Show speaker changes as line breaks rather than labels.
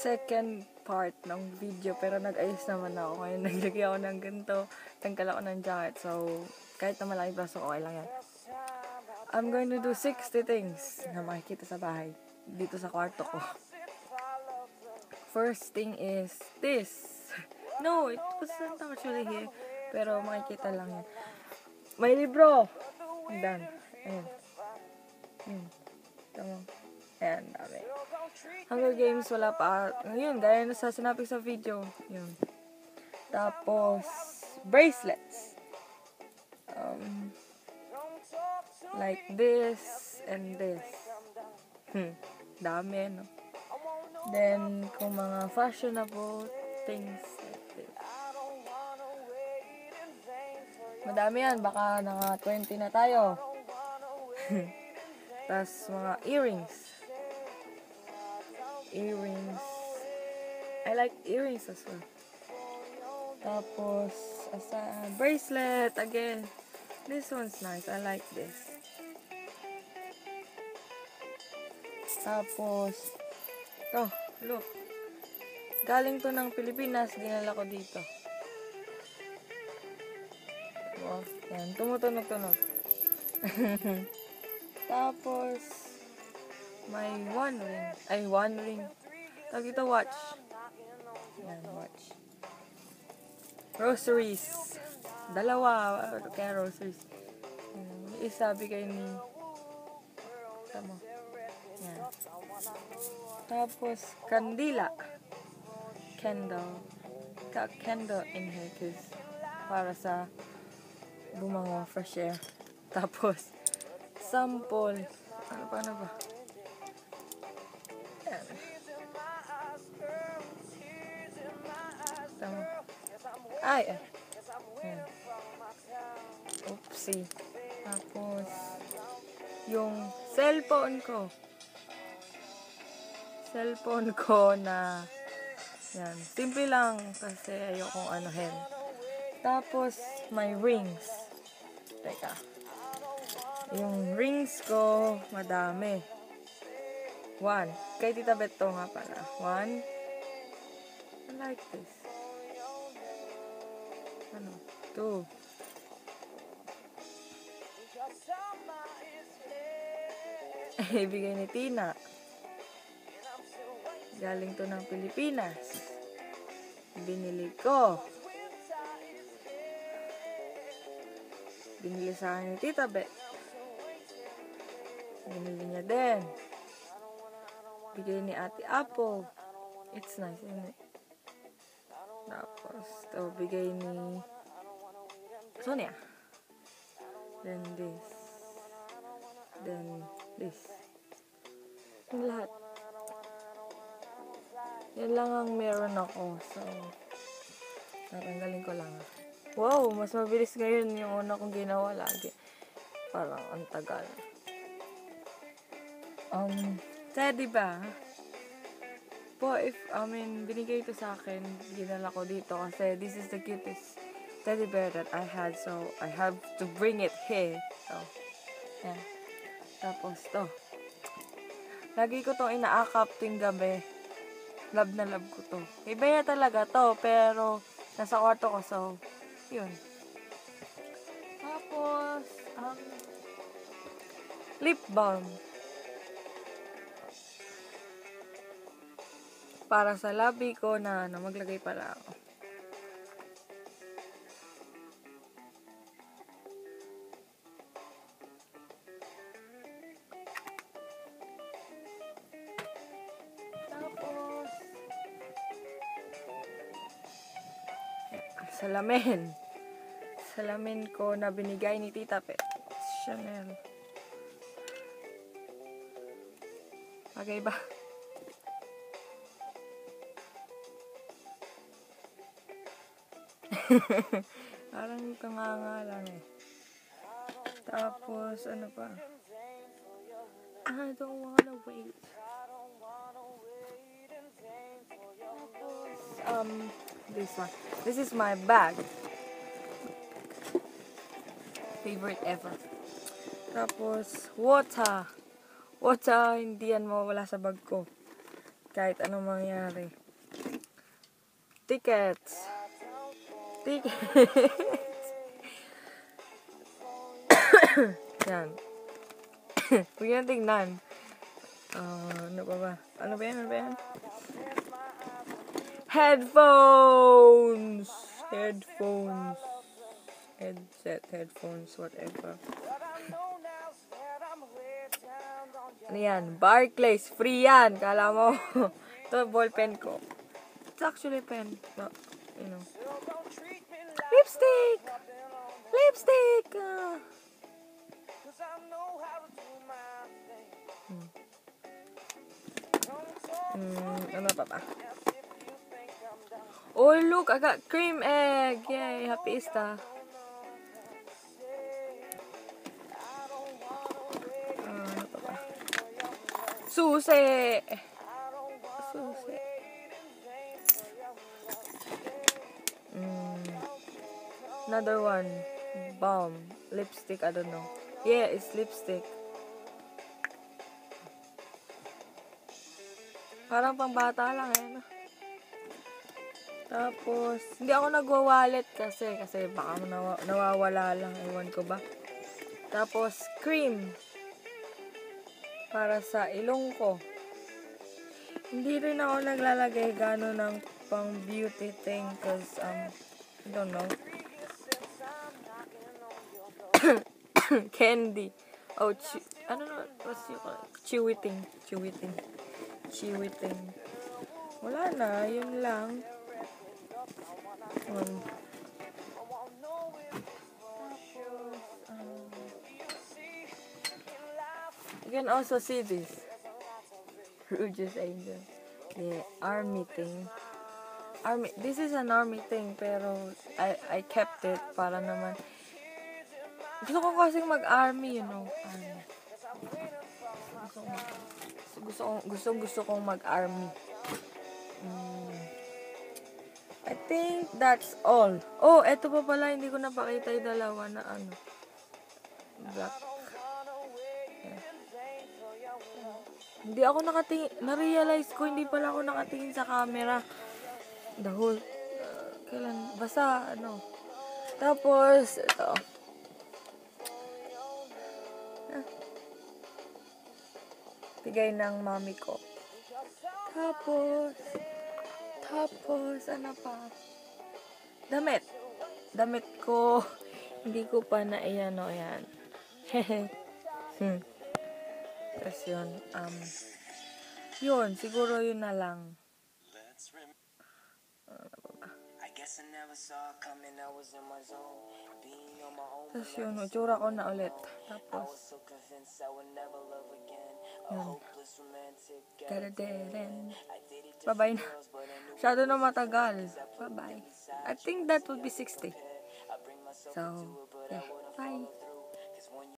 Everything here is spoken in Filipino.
second part ng video pero nag-ayos naman ako. Ngayon naglagay ako ng ganito. Tanggal ako ng jacket. So, kahit na malaki braso, okay lang yan. I'm going to do 60 things na makikita sa bahay. Dito sa kwarto ko. First thing is this. No, it wasn't actually here. Pero makikita lang yan. May libro! Done. Ayan. Hmm. Tama. Ayan. Hunger Games, wala pa. Ngayon, gaya na sa sinabi sa video. Yun. Tapos, bracelets. Um, like this and this. Hmm. Dami, no? Then, kung mga fashionable things like this. Madami yan. Baka naka 20 na tayo. Tapos, mga earrings. Earrings. I like earrings as well. Tapos, asa, bracelet again. This one's nice. I like this. Tapos, oh, look. Galing to ng Pilipinas, dinala ko dito. Oh, yan. Tumutunog-tunog. Tapos, may one ring. Ay, one ring. Tawag dito, watch. Yan, watch. Rosaries. Dalawa. Kaya rosaries. Um, isa bigay ni... Tama. Yan. Tapos, kandila. Candle. Got candle in here cause para sa bumango fresh air. Tapos, sample. Ano pa, ano ba? Ay, ay. Yan. Oopsie. Tapos, yung cellphone ko. Cellphone ko na yan. Simple lang kasi ayokong anuhin. Tapos, my rings. Teka. Yung rings ko, madami. One. Kay Tita Beto nga pala. One. I like this. Ano? Two. Ibigay ni Tina. Galing to ng Pilipinas. Binili ko. Binili sa akin ni Tita Bet. Binili niya din. Bigay ni Ate Apple. It's nice, isn't it? Tapos, to bigay ni Sonia. Then this. Then this. Yung lahat. Yan lang ang meron ako. So, natanggalin ko lang. Wow, mas mabilis ngayon yung una kong ginawa lagi. Parang ang tagal. Um, teddy ba? Po, if, I mean, binigay ito sa akin, ginala ko dito kasi this is the cutest teddy bear that I had. So, I have to bring it here. So, yan. Tapos, to. Lagi ko tong inaakap ting gabi. Love na love ko to. Iba na talaga to, pero nasa kwarto ko, so, yun. Tapos, um, lip balm. Para sa labi ko na, na maglagay pala ako. Tapos, salamin. Salamin ko na binigay ni Tita Pet. Chanel. Bagay ba? Parang tanganga lang eh. Tapos, ano pa? I don't wanna wait. Tapos, um, this one. This is my bag. Favorite ever. Tapos, water. Water, hindi yan mawala sa bag ko. Kahit anong mangyari. Tickets. Tickets. yan. Huwag yan tingnan. Ah, ano pa ba? Ano ba yan? Ano ba yan? Headphones! Headphones. Headset, headphones, whatever. Ano yan? Barclays. Free yan. Kala mo. Ito, ballpen ko. It's actually pen. But, you know. Lipstick! Lipstick! Ah. Hmm. Hmm, ano pa ba? Oh, look! I got cream egg! Yay! Happy Easter! Ah, ano pa. Another one. Balm. Lipstick, I don't know. Yeah, it's lipstick. Parang pang lang eh? Tapos, hindi ako nagwa-wallet kasi, kasi baka nawa- nawawala lang, ewan ko ba. Tapos, cream. Para sa ilong ko. Hindi rin ako naglalagay gano'n ng pang beauty thing cause, um, I don't know. Candy. Oh, chew, ano na, what's you call? Chewy thing. Chewy thing. Chewy thing. Wala na, yun lang. Um, um, you can also see this. Rouge's Angel. The army thing. Army, this is an army thing, pero I, I kept it para naman. Gusto ko kasing mag-army, you know. Army. Gusto gusto, ko- gusto, gusto kong mag-army. Mm. I think that's all. Oh, eto pa pala, hindi ko napakita yung dalawa na ano. Black. Hindi ako nakatingin, na-realize ko, hindi pala ako nakatingin sa camera. The whole, uh, kailan, basta, ano. Tapos, ito. Bigay ng mami ko. Tapos, tapos, ano pa? Damit. Damit ko. Hindi ko pa na, ayan o, ayan. hmm. Tapos yun, um, yun, siguro yun na lang. Tapos yun, itsura ko na ulit. Tapos, Yun. Bye-bye na. Masyado na matagal. Bye-bye. I think that would be 60. So, yeah. Bye.